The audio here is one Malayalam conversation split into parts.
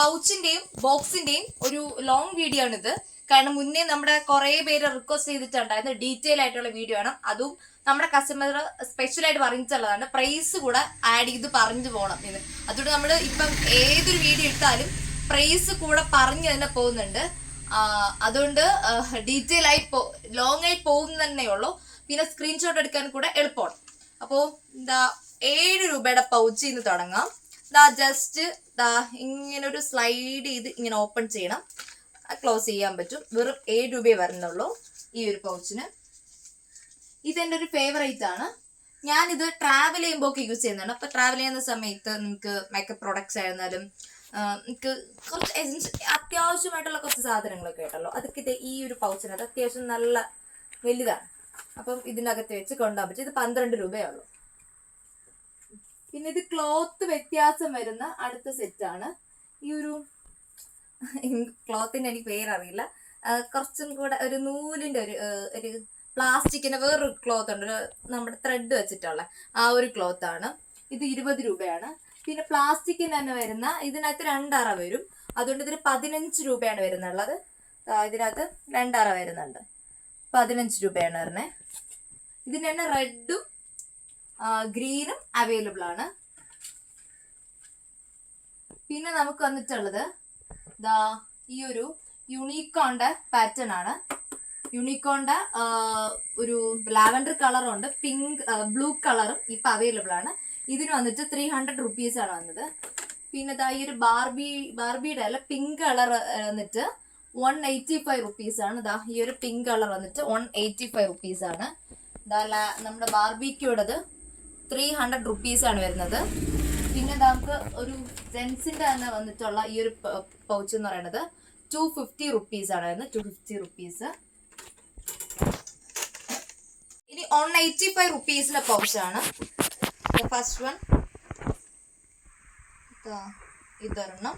പൗച്ചിന്റെയും ബോക്സിന്റെയും ഒരു ലോങ് വീഡിയോ ആണിത്. കാരണം മുന്നേ നമ്മുടെ കുറെ പേര് റിക്വസ്റ്റ് ചെയ്തിട്ടുണ്ടായിരുന്നു ഡീറ്റെയിൽ ആയിട്ടുള്ള വീഡിയോ ആണ്. അതും നമ്മുടെ കസ്റ്റമർ സ്പെഷ്യൽ ആയിട്ട് പറഞ്ഞിട്ടുള്ളതാണ്. പ്രൈസ് കൂടെ ആഡ് ചെയ്ത് പറഞ്ഞു പോകണം ഇത് അതുകൊണ്ട് നമ്മൾ ഇപ്പം ഏതൊരു വീഡിയോ ഇട്ടാലും പ്രൈസ് കൂടെ പറഞ്ഞു തന്നെ പോകുന്നുണ്ട്. അതുകൊണ്ട് ഡീറ്റെയിൽ ആയി പോ ലോങ് ആയി പോകുന്ന തന്നെ ഉള്ളൂ. പിന്നെ സ്ക്രീൻഷോട്ട് എടുക്കാൻ കൂടെ എളുപ്പമാണ്. അപ്പോൾ എന്താ ഏഴ് രൂപയുടെ പൗച്ച് ഇന്ന് തുടങ്ങാം. ദാ ജസ്റ്റ് ദാ ഇങ്ങനെ ഒരു സ്ലൈഡ് ചെയ്ത് ഇങ്ങനെ ഓപ്പൺ ചെയ്യണം. ക്ലോസ് ചെയ്യാൻ പറ്റും. വെറും ഏഴ് രൂപയെ വരുന്നുള്ളൂ ഈ ഒരു പൗച്ചിന് ഇതെന്റെ ഒരു ഫേവറേറ്റ് ആണ്. ഞാനിത് ട്രാവൽ ചെയ്യുമ്പോൾ ഒക്കെ യൂസ് ചെയ്യുന്നുണ്ട് അപ്പൊ ട്രാവൽ ചെയ്യുന്ന സമയത്ത് നിങ്ങൾക്ക് മേക്കപ്പ് പ്രോഡക്ട്സ് ആയിരുന്നാലും നിങ്ങൾക്ക് കുറച്ച് എസൻസ് അത്യാവശ്യമായിട്ടുള്ള കുറച്ച് സാധനങ്ങളൊക്കെ ഉണ്ടല്ലോ. അതൊക്കെ ഇത് ഈ ഒരു പൗച്ചിനകത്ത് അത്യാവശ്യം നല്ല വലുതാണ്. അപ്പം ഇതിനകത്ത് വെച്ച് കൊണ്ടുപോകാൻ പറ്റും. ഇത് പന്ത്രണ്ട് രൂപയേ ഉള്ളൂ. പിന്നെ ഇത് ക്ലോത്ത് വ്യത്യാസം വരുന്ന അടുത്ത സെറ്റാണ് ഈ ഒരു ക്ലോത്തിന്റെ എനിക്ക് പേരറിയില്ല. കുറച്ചും കൂടെ ഒരു നൂലിന്റെ ഒരു ഒരു പ്ലാസ്റ്റിക്കിന്റെ വേറൊരു ക്ലോത്ത് ഉണ്ട്. നമ്മുടെ ത്രെഡ് വെച്ചിട്ടുള്ള ആ ഒരു ക്ലോത്ത് ആണ്. ഇത് ഇരുപത് രൂപയാണ്. പിന്നെ പ്ലാസ്റ്റിക്കിന് തന്നെ വരുന്ന ഇതിനകത്ത് രണ്ടറ വരും. അതുകൊണ്ട് ഇതിന് പതിനഞ്ച് രൂപയാണ് വരുന്നുള്ളത്. ഇതിനകത്ത് രണ്ടറ വരുന്നുണ്ട്. പതിനഞ്ച് രൂപയാണ് വരുന്നത് ഇതിന് തന്നെ റെഡും ഗ്രീനും അവൈലബിൾ ആണ്. പിന്നെ നമുക്ക് വന്നിട്ടുള്ളത് ദാ ഈ ഒരു യുണീക്കോണ്ട പാറ്റേൺ ആണ്. യുണീക്കോണ്ട ഒരു ലാവൻഡർ കളറും ഉണ്ട് പിങ്ക് ബ്ലൂ കളറും ഇപ്പൊ അവൈലബിൾ ആണ്. ഇതിന് വന്നിട്ട് ത്രീ ഹൺഡ്രഡ് റുപ്പീസ് ആണ് വന്നത്. പിന്നെ ദാ ഈ ഒരു ബാർബി ബാർബിയുടെ അല്ല പിങ്ക് കളർ വന്നിട്ട് വൺ എയ്റ്റി ഫൈവ് റുപ്പീസ് ആണ്. ദാ ഈ ഒരു പിങ്ക് കളർ വന്നിട്ട് വൺ എയ്റ്റി ഫൈവ് റുപ്പീസ് ആണ്. ദാ നമ്മുടെ ബാർബിക്കുടേത് ത്രീ ഹൺഡ്രഡ് റുപ്പീസ് ആണ് വരുന്നത്. പിന്നെ നമുക്ക് ഒരു ജെൻസിന്റെ തന്നെ വന്നിട്ടുള്ള ഈ ഒരു പൗച്ച് എന്ന് പറയുന്നത് ടു ഫിഫ്റ്റി റുപ്പീസ് ആണ് വരുന്നത്. ടു ഫിഫ്റ്റി റുപ്പീസ് ഇനി വൺ എയ്റ്റി ഫൈവ് റുപ്പീസിന്റെ പൗച്ചാണ് ഫസ്റ്റ് വൺ ഇതൊരെണ്ണം.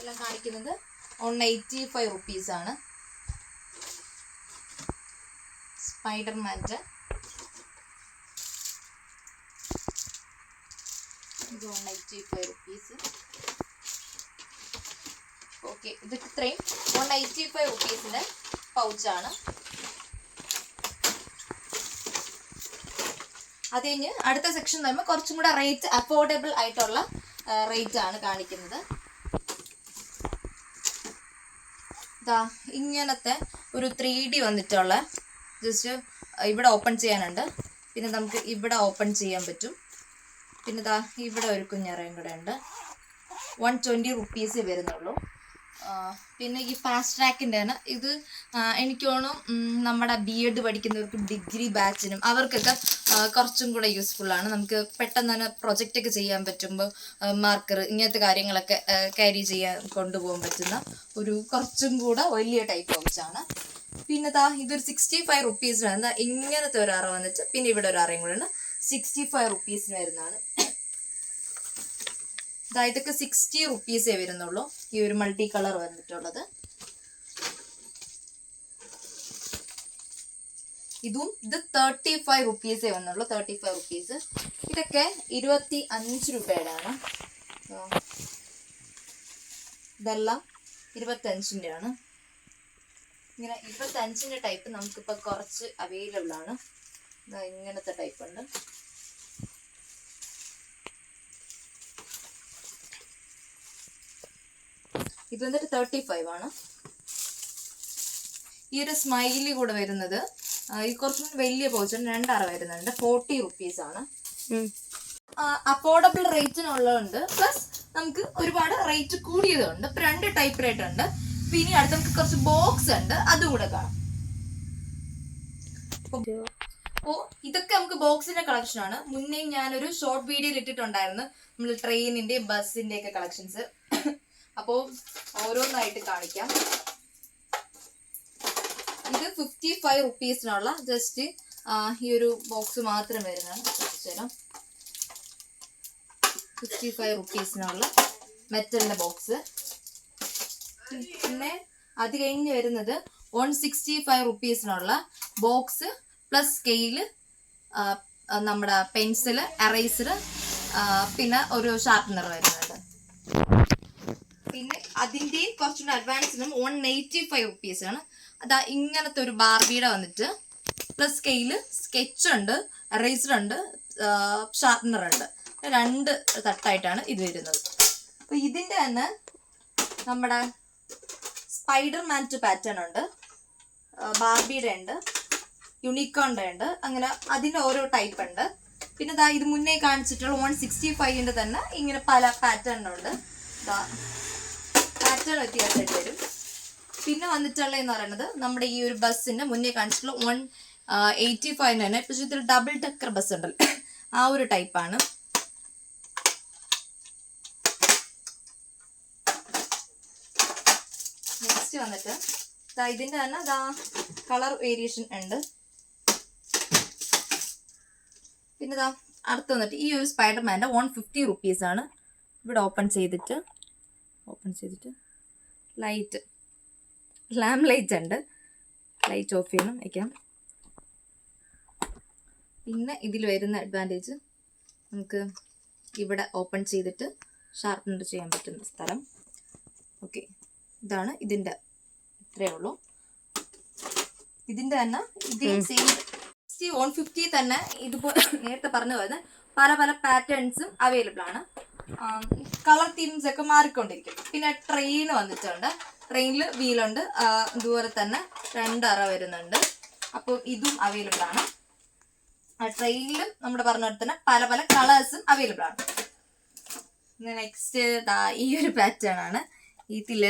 എല്ലാം കാണിക്കുന്നത് വൺ എയ്റ്റി ഫൈവ് റുപ്പീസ് ആണ് സ്പൈഡർമാന്റെ ഇത് എയ്റ്റി ഫൈവ് റുപ്പീസ് ഓക്കെ ഇത് ഇത്രയും. വൺ എയ്റ്റി ഫൈവ് റുപ്പീസിന്റെ പൗച്ചാണ് അത് കഴിഞ്ഞ് അടുത്ത സെക്ഷൻ വരുമ്പോൾ കുറച്ചും കൂടെ റേറ്റ് അഫോർഡബിൾ ആയിട്ടുള്ള റേറ്റ് ആണ് കാണിക്കുന്നത്. ദാ ഇങ്ങനത്തെ ഒരു ത്രീ ഡി വന്നിട്ടുള്ള ജസ്റ്റ് ഇവിടെ ഓപ്പൺ ചെയ്യാനുണ്ട്. പിന്നെ നമുക്ക് ഇവിടെ ഓപ്പൺ ചെയ്യാൻ പറ്റും. പിന്നെ ഇതാ ഇവിടെ ഒരു കുഞ്ഞറയും കൂടെ ഉണ്ട്. വൺ ട്വന്റി റുപ്പീസേ വരുന്നുള്ളൂ. പിന്നെ ഈ ഫാസ്റ്റ് ട്രാക്കിന്റെ ആണ് ഇത് എനിക്ക് നമ്മുടെ ബി എഡ് പഠിക്കുന്നവർക്കും ഡിഗ്രി ബാച്ചിനും അവർക്കൊക്കെ കുറച്ചും കൂടെ യൂസ്ഫുൾ ആണ്. നമുക്ക് പെട്ടെന്ന് തന്നെ പ്രൊജക്റ്റൊക്കെ ചെയ്യാൻ പറ്റുമ്പോൾ മാർക്കർ ഇങ്ങനത്തെ കാര്യങ്ങളൊക്കെ ക്യാരി ചെയ്യാൻ കൊണ്ടുപോകാൻ പറ്റുന്ന ഒരു കുറച്ചും കൂടെ വലിയ ടൈപ്പ് ഓഫ്സാണ് പിന്നെ താ ഇതൊരു സിക്സ്റ്റി ഫൈവ് റുപ്പീസിനാണ് ഇങ്ങനത്തെ ഒരു അറ വന്നിട്ട് പിന്നെ ഇവിടെ ഒരു അറയും കൂടെ ഉണ്ട്. സിക്സ്റ്റി ഫൈവ് റുപ്പീസിന് വരുന്നതാണ്. ഇതൊക്കെ സിക്സ്റ്റി റുപ്പീസേ വരുന്നുള്ളൂ. ഈ ഒരു മൾട്ടി കളർ വന്നിട്ടുള്ളത്. ഇതും ഇത് തേർട്ടി ഫൈവ് റുപ്പീസേ വന്നുള്ളൂ. തേർട്ടി ഫൈവ് റുപ്പീസ് ഇതൊക്കെ ഇരുപത്തി അഞ്ച് രൂപയുടെ ആണ്. ഇതെല്ലാം ഇരുപത്തഞ്ചിന്റെ ആണ്. ഇങ്ങനെ ഇരുപത്തഞ്ചിന്റെ ടൈപ്പ് നമുക്കിപ്പോൾ കുറച്ച് അവൈലബിൾ ആണ്. ഇങ്ങനത്തെ ടൈപ്പ് ഉണ്ട്. ഇത് വന്നിട്ട് തേർട്ടി ഫൈവ് ആണ്. ഈ ഒരു സ്മൈലി കൂടെ വരുന്നത് ഈ കുറച്ചും കൂടി വലിയ പോച്ചാണ് രണ്ടറ വരുന്നുണ്ട് ഫോർട്ടി റുപ്പീസ് ആണ്. അഫോർഡബിൾ റേറ്റിനുള്ളതുണ്ട് പ്ലസ് നമുക്ക് ഒരുപാട് റേറ്റ് കൂടിയതുണ്ട് ഇപ്പൊ രണ്ട് ടൈപ്പ് റേറ്റ് ഉണ്ട്. പിന്നെ അടുത്ത് നമുക്ക് കുറച്ച് ബോക്സ് ഉണ്ട് അതും കൂടെ കാണാം അപ്പോ ഇതൊക്കെ നമുക്ക് ബോക്സിന്റെ കളക്ഷൻ ആണ്. മുന്നേ ഞാനൊരു ഷോർട്ട് വീഡിയോയിൽ ഇട്ടിട്ടുണ്ടായിരുന്നു നമ്മൾ ട്രെയിനിന്റെ ബസ്സിന്റെ ഒക്കെ കളക്ഷൻസ് അപ്പോ ഓരോന്നായിട്ട് കാണിക്കാം. ഇത് ഫിഫ്റ്റി ഫൈവ് റുപ്പീസിനുള്ള ജസ്റ്റ് ഈ ഒരു ബോക്സ് മാത്രം വരുന്നതാണ്. കാണിച്ചുതരാം. ഫിഫ്റ്റി ഫൈവ് റുപ്പീസിനുള്ള മെറ്റലിന്റെ ബോക്സ് പിന്നെ അത് കഴിഞ്ഞ് വരുന്നത് വൺ സിക്സ്റ്റി ഫൈവ് റുപ്പീസിനുള്ള ബോക്സ് പ്ലസ് സ്കെയിൽ നമ്മുടെ പെൻസിൽ എറൈസർ പിന്നെ ഒരു ഷാർപ്പനർ വരുന്നുണ്ട്. പിന്നെ അതിന്റെയും കുറച്ചുകൂടി advance one eighty five rupees ആണ്. അതാ ഇങ്ങനത്തെ ഒരു ബാർബിയുടെ വന്നിട്ട് പ്ലസ് സ്കെയിൽ സ്കെച്ച് ഉണ്ട് എറേസർ ഉണ്ട് ഷാർപ്പനർ ഉണ്ട്. രണ്ട് തട്ടായിട്ടാണ് ഇത് വരുന്നത്. അപ്പൊ ഇതിന്റെ തന്നെ നമ്മുടെ സ്പൈഡർ മാറ്റ് പാറ്റേൺ ഉണ്ട് ബാർബിയുടെ ഉണ്ട് യുണിക്കോണിന്റെ ഉണ്ട് അങ്ങനെ അതിന്റെ ഓരോ ടൈപ്പ് ഉണ്ട്. പിന്നെ ഇത് മുന്നേ കാണിച്ചിട്ടുള്ള വൺ സിക്സ്റ്റി ഫൈവിന്റെ തന്നെ ഇങ്ങനെ പല പാറ്റേണിനുണ്ട് പാറ്റേൺ വ്യത്യാസമായിട്ട് വരും. പിന്നെ വന്നിട്ടുള്ള എന്ന് പറയുന്നത് നമ്മുടെ ഈ ഒരു ബസ്സിന്റെ മുന്നേ കാണിച്ചിട്ടുള്ള വൺ എയ്റ്റി ഫൈവ് തന്നെ പക്ഷെ ഇതിൽ ഡബിൾ ഡെക്കർ ബസ് ഉണ്ടല്ലോ. ആ ഒരു ടൈപ്പാണ് നെക്സ്റ്റ് വന്നിട്ട് ഇതിന്റെ തന്നെ അതാ കളർ വേരിയേഷൻ ഉണ്ട്. പിന്നെ അടുത്ത് വന്നിട്ട് ഈ ഒരു സ്പൈഡർമാന്റെ വൺ ഫിഫ്റ്റി റുപ്പീസ് ആണ് ഇവിടെ ഓപ്പൺ ചെയ്തിട്ട്. ഓപ്പൺ ചെയ്തിട്ട് ലൈറ്റ് ലാമ്പ് ലൈറ്റ് ഉണ്ട്. ലൈറ്റ് ഓഫ് ചെയ്യണം വയ്ക്കാം പിന്നെ ഇതിൽ വരുന്ന അഡ്വാന്റേജ് നമുക്ക് ഇവിടെ ഓപ്പൺ ചെയ്തിട്ട് ഷാർപ്പനർ ചെയ്യാൻ പറ്റുന്ന സ്ഥലം. ഓക്കെ ഇതാണ് ഇതിന്റെ ഇത്രയേ ഉള്ളൂ. ഇതിന്റെ തന്നെ ഇതേ സെയിം സിക്സ്റ്റി വൺ ഫിഫ്റ്റി തന്നെ ഇതുപോലെ നേരത്തെ പറഞ്ഞു പോലെ പല പല പാറ്റേൺസും അവൈലബിൾ ആണ്. കളർ തീംസ് ഒക്കെ മാറിക്കൊണ്ടിരിക്കും. പിന്നെ ട്രെയിൻ വന്നിട്ടുണ്ട്. ട്രെയിനിൽ വീലുണ്ട് ഇതുപോലെ തന്നെ രണ്ടറ വരുന്നുണ്ട്. അപ്പോൾ ഇതും അവൈലബിൾ ആണ്. ട്രെയിനിലും നമ്മുടെ പറഞ്ഞ തന്നെ പല പല കളേഴ്സും അവൈലബിൾ ആണ്. നെക്സ്റ്റ് ദാ ഈ ഒരു പാറ്റേൺ ആണ്. ഇതിൽ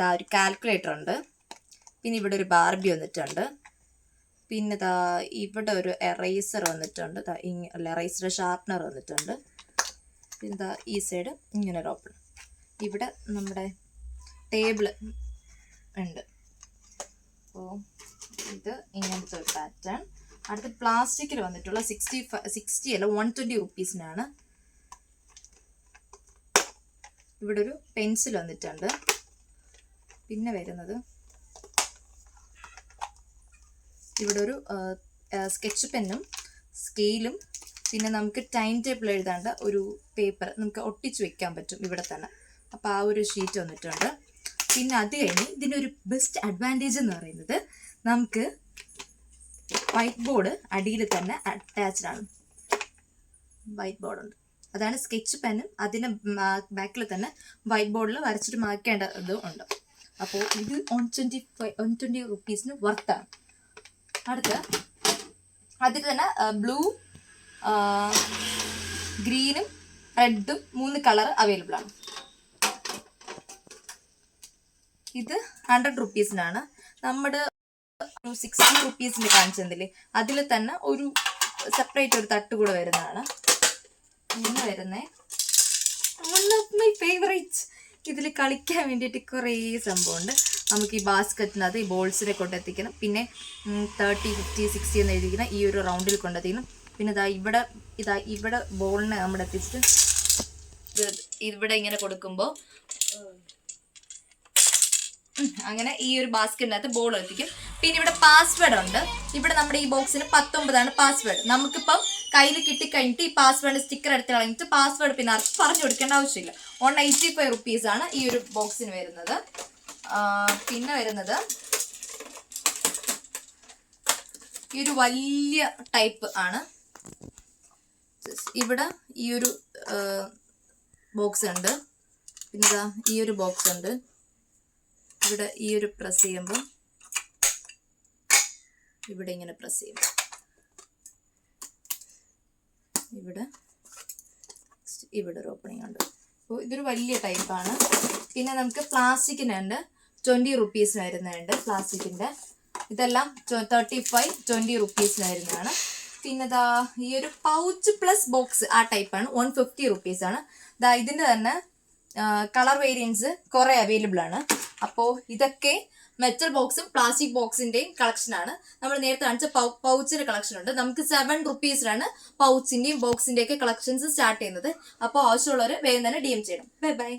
ദാ ഒരു കാൽക്കുലേറ്റർ ഉണ്ട്. പിന്നെ ഇവിടെ ഒരു ബാർബി വന്നിട്ടുണ്ട്. പിന്നെ ദാ ഇവിടെ ഒരു എറൈസർ വന്നിട്ടുണ്ട്. ദാ ഇങ്ങ അല്ല എറൈസർ ഷാർപ്പനർ വന്നിട്ടുണ്ട്. ദാ ഈ സൈഡ് ഇങ്ങനെ ഒരു ഓപ്പൺ ഇവിടെ നമ്മുടെ ടേബിൾ ഉണ്ട്. അപ്പോൾ ഇത് ഇങ്ങനത്തെ ഒരു പാറ്റേൺ അടുത്ത് പ്ലാസ്റ്റിക്കിൽ വന്നിട്ടുള്ള സിക്സ്റ്റി സിക്സ്റ്റി അല്ല വൺ ട്വന്റി റുപ്പീസിനാണ് ഇവിടെ ഒരു പെൻസിൽ വന്നിട്ടുണ്ട്. പിന്നെ വരുന്നത് ഇവിടെ ഒരു സ്കെച്ച് പെന്നും സ്കെയിലും പിന്നെ നമുക്ക് ടൈം ടേബിൾ എഴുതാണ്ട് ഒരു പേപ്പർ നമുക്ക് ഒട്ടിച്ച് വെക്കാൻ പറ്റും ഇവിടെ തന്നെ. അപ്പോൾ ആ ഒരു ഷീറ്റ് വന്നിട്ടുണ്ട്. പിന്നെ അത് കഴിഞ്ഞ് ഇതിന്റെ ഒരു ബെസ്റ്റ് അഡ്വാന്റേജ് എന്ന് പറയുന്നത് നമുക്ക് വൈറ്റ് ബോർഡ് അടിയിൽ തന്നെ അറ്റാച്ച്ഡ് ആണ്. വൈറ്റ് ബോർഡ് ഉണ്ട്. അതാണ് സ്കെച്ച് പെന്നും അതിന് ബാക്കിൽ തന്നെ വൈറ്റ് ബോർഡിൽ വരച്ചിട്ട് മാക്കേണ്ടത് ഉണ്ട്. അപ്പോൾ ഇത് one twenty five one twenty റുപ്പീസിന് വർത്താണ് അടുത്ത് അതിൽ തന്നെ ബ്ലൂ ഗ്രീനും റെഡും മൂന്ന് കളർ അവൈലബിൾ ആണ്. ഇത് ഹൺഡ്രഡ് റുപ്പീസിനാണ് നമ്മുടെ സിക്സ്റ്റി റുപ്പീസിന് കാണിച്ചതില്ലേ അതിൽ തന്നെ ഒരു സെപ്പറേറ്റ് ഒരു തട്ട് കൂടെ വരുന്നതാണ്. ഇന്ന് വരുന്നേ. വൺ ഓഫ് മൈ ഫേവറേറ്റ് ഇതിൽ കളിക്കാൻ വേണ്ടിയിട്ട് കുറേ സംഭവമുണ്ട്. നമുക്ക് ഈ ബാസ്ക്കറ്റിനകത്ത് ഈ ബോൾസിനെ കൊണ്ടെത്തിക്കണം. പിന്നെ തേർട്ടി ഫിഫ്റ്റി സിക്സ്റ്റി എന്ന് എഴുതിക്കണം ഈ ഒരു റൗണ്ടിൽ കൊണ്ടെത്തിക്കണം. പിന്നെ ഇതാ ഇവിടെ ഇതാ ഇവിടെ ബോളിനെ നമ്മൾ എത്തിച്ചിട്ട് ഇവിടെ ഇങ്ങനെ കൊടുക്കുമ്പോൾ അങ്ങനെ ഈ ഒരു ബാസ്ക്കറ്റിനകത്ത് ബോൾ എത്തിക്കും. പിന്നെ ഇവിടെ പാസ്വേഡ് ഉണ്ട്. ഇവിടെ നമ്മുടെ ഈ ബോക്സിന് പത്തൊമ്പതാണ് പാസ്വേഡ്. നമുക്കിപ്പം കയ്യിൽ കിട്ടിക്കഴിഞ്ഞിട്ട് ഈ പാസ്വേഡ് സ്റ്റിക്കർ എടുത്ത് കളഞ്ഞിട്ട് പാസ്വേഡ് പിന്നെ പറഞ്ഞു കൊടുക്കേണ്ട ആവശ്യമില്ല. വൺ എയ്റ്റി ഫൈവ് റുപ്പീസ് ആണ് ഈ ഒരു ബോക്സിന് വരുന്നത്. പിന്നെ വരുന്നത് ഈ ഒരു വലിയ ടൈപ്പ് ആണ്. ഇവിടെ ഈ ഒരു ബോക്സ് ഉണ്ട് പിന്നെ ഇതാ ഈ ഒരു ബോക്സ് ഉണ്ട് ഇവിടെ ഈ ഒരു പ്രസ് ചെയ്യുമ്പോൾ ഇവിടെ ഇങ്ങനെ പ്രസ് ചെയ്യും ഇവിടെ ഇവിടെ ഒരു ഓപ്പണിംഗ് ഉണ്ട്. അപ്പോൾ ഇതൊരു വലിയ ടൈപ്പാണ് പിന്നെ നമുക്ക് പ്ലാസ്റ്റിക്കിനുണ്ട്. ട്വന്റി റുപ്പീസിന് വരുന്നുണ്ട് പ്ലാസ്റ്റിക്കിന്റെ ഇതെല്ലാം തേർട്ടി ഫൈവ് ട്വന്റി റുപ്പീസിന് വരുന്നതാണ്. പിന്നെ ദാ ഈ ഒരു പൗച്ച് പ്ലസ് ബോക്സ് ആ ടൈപ്പാണ് വൺ ഫിഫ്റ്റി റുപ്പീസ് ആണ്. ദാ ഇതിന്റെ തന്നെ കളർ വേരിയൻസ് കുറേ അവൈലബിൾ ആണ്. അപ്പോൾ ഇതൊക്കെ മെറ്റൽ ബോക്സും പ്ലാസ്റ്റിക് ബോക്സിന്റെയും കളക്ഷനാണ് നമ്മൾ നേരത്തെ കാണിച്ച പൗച്ചിന്റെ കളക്ഷൻ ഉണ്ട്. നമുക്ക് സെവൻ റുപ്പീസിലാണ് പൗച്ചിന്റെയും ബോക്സിന്റെയും കളക്ഷൻസ് സ്റ്റാർട്ട് ചെയ്യുന്നത്. അപ്പോൾ ആവശ്യമുള്ളവർ വേഗം തന്നെ ഡി എം ചെയ്യണം. Bye bye